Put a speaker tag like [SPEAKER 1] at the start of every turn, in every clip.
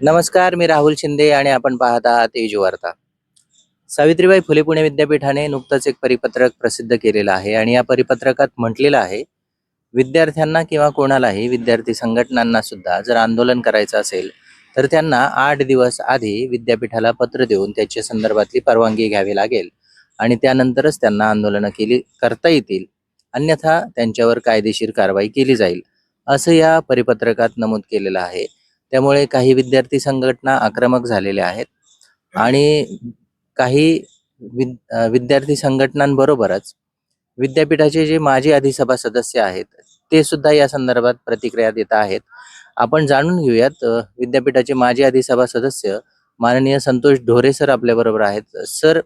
[SPEAKER 1] नमस्कार मी राहुल शिंदे आणि आपण पाहत आहात एजू वार्ता. सावित्रीबाई फुले पुणे विद्यापीठाने नुकतंच एक परिपत्रक प्रसिद्ध केलेलं आहे आणि या परिपत्रकात म्हटलेलं आहे विद्यार्थ्यांना किंवा कोणालाही विद्यार्थी संघटनांना सुद्धा जर आंदोलन करायचं असेल तर त्यांना आठ दिवस आधी विद्यापीठाला पत्र देऊन त्याच्या संदर्भातली परवानगी घ्यावी लागेल आणि त्यानंतरच त्यांना आंदोलनं केली करता येतील. अन्यथा त्यांच्यावर कायदेशीर कारवाई केली जाईल असं या परिपत्रकात नमूद केलेलं आहे. त्यामुळे काही विद्यार्थी संघटना आक्रमक झालेल्या आहेत. आणि काही विद विद्यार्थी संघटनांबरोबरच विद्यापीठाचे जे माजी अधिसभा सदस्य आहेत ते सुद्धा या संदर्भात प्रतिक्रिया देत आहेत. आपण जाणून घेऊयात विद्यापीठाचे माजी अधिसभा सदस्य माननीय संतोष ढोरे सर आपल्या बरोबर आहेत. सर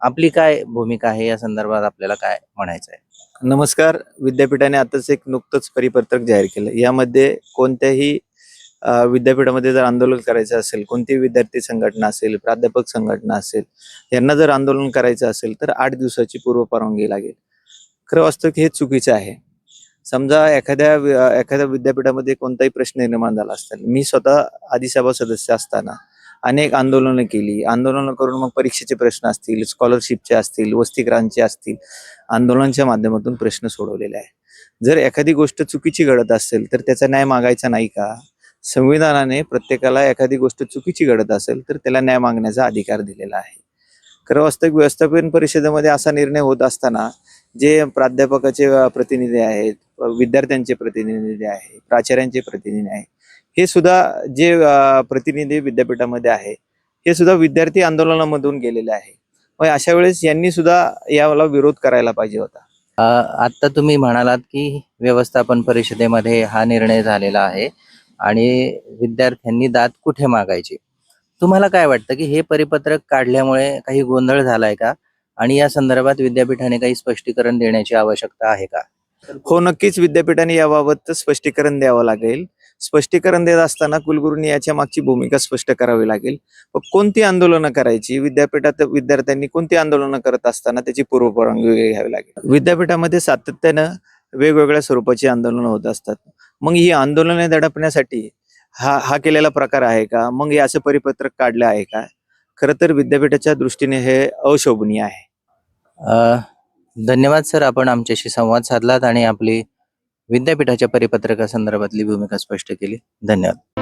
[SPEAKER 1] आपली काय भूमिका आहे? या संदर्भात आपल्याला काय म्हणायचं आहे?
[SPEAKER 2] नमस्कार. विद्यापीठाने आताच एक नुकतंच परिपत्रक जाहीर केलं. यामध्ये कोणत्याही विद्यापीठामध्ये जर आंदोलन करायचं असेल कोणतीही विद्यार्थी संघटना असेल प्राध्यापक संघटना असेल यांना जर आंदोलन करायचं असेल तर आठ दिवसाची पूर्व परवानगी लागेल. खरं वास्तव की हे चुकीचं आहे. समजा एखाद्या एखाद्या विद्यापीठामध्ये कोणताही प्रश्न निर्माण झाला असताना मी स्वतः आदिसभा सदस्य असताना अनेक आंदोलनं केली. आंदोलनं करून मग परीक्षेचे प्रश्न असतील स्कॉलरशिपचे असतील वसतिगृहांचे असतील आंदोलनाच्या माध्यमातून प्रश्न सोडवलेले आहे जर एखादी गोष्ट चुकीची घडत असेल तर त्याचा न्याय मागायचा नाही का? संविधानाने प्रत्येकाला एखादी गोष्ट चुकीची घडत असेल तर त्याला न्याय मागण्याचा अधिकार दिलेला आहे. खरं वास्तविक व्यवस्थापन परिषदेमध्ये असा निर्णय होत असताना जे प्राध्यापकाचे प्रतिनिधी आहेत विद्यार्थ्यांचे प्रतिनिधी आहेत प्राचार्यांचे प्रतिनिधी आहेत हे सुद्धा जे प्रतिनिधी विद्यापीठामध्ये आहे हे सुद्धा विद्यार्थी आंदोलनामधून गेलेले आहे. मग अशा वेळेस यांनी सुद्धा याला विरोध करायला पाहिजे होता.
[SPEAKER 1] आत्ता आता तुम्ही म्हणालात की व्यवस्थापन परिषदेमध्ये हा निर्णय झालेला आहे. आणि विद्यार्थ्यांनी दात कुठे मागायची? तुम्हाला काय वाटतं की हे परिपत्रक काढल्यामुळे काही गोंधळ झालाय का? आणि या संदर्भात विद्यापीठाने काही स्पष्टीकरण देण्याची आवश्यकता आहे का?
[SPEAKER 2] हो नक्कीच विद्यापीठाने याबाबत स्पष्टीकरण द्यावं लागेल. स्पष्टीकरण देत असताना कुलगुरूंनी याच्या मागची भूमिका स्पष्ट करावी लागेल. व कोणती आंदोलनं करायची? विद्यापीठात विद्यार्थ्यांनी कोणती आंदोलनं करत असताना त्याची पूर्वपरवानगी घ्यावी लागेल? विद्यापीठामध्ये सातत्यानं वेगवेगळ्या स्वरूपाची आंदोलनं होत असतात. मग ही आंदोलने दडपण्यासाठी हा हा केलेला प्रकार आहे का? मग हे असं परिपत्रक काढलं आहे का? खरं तर विद्यापीठाच्या दृष्टीने हे अशोभनीय आहे.
[SPEAKER 1] धन्यवाद सर आपण आमच्याशी संवाद साधलात आणि आपली विद्यापीठाच्या परिपत्रकासंदर्भातली भूमिका स्पष्ट केली. धन्यवाद.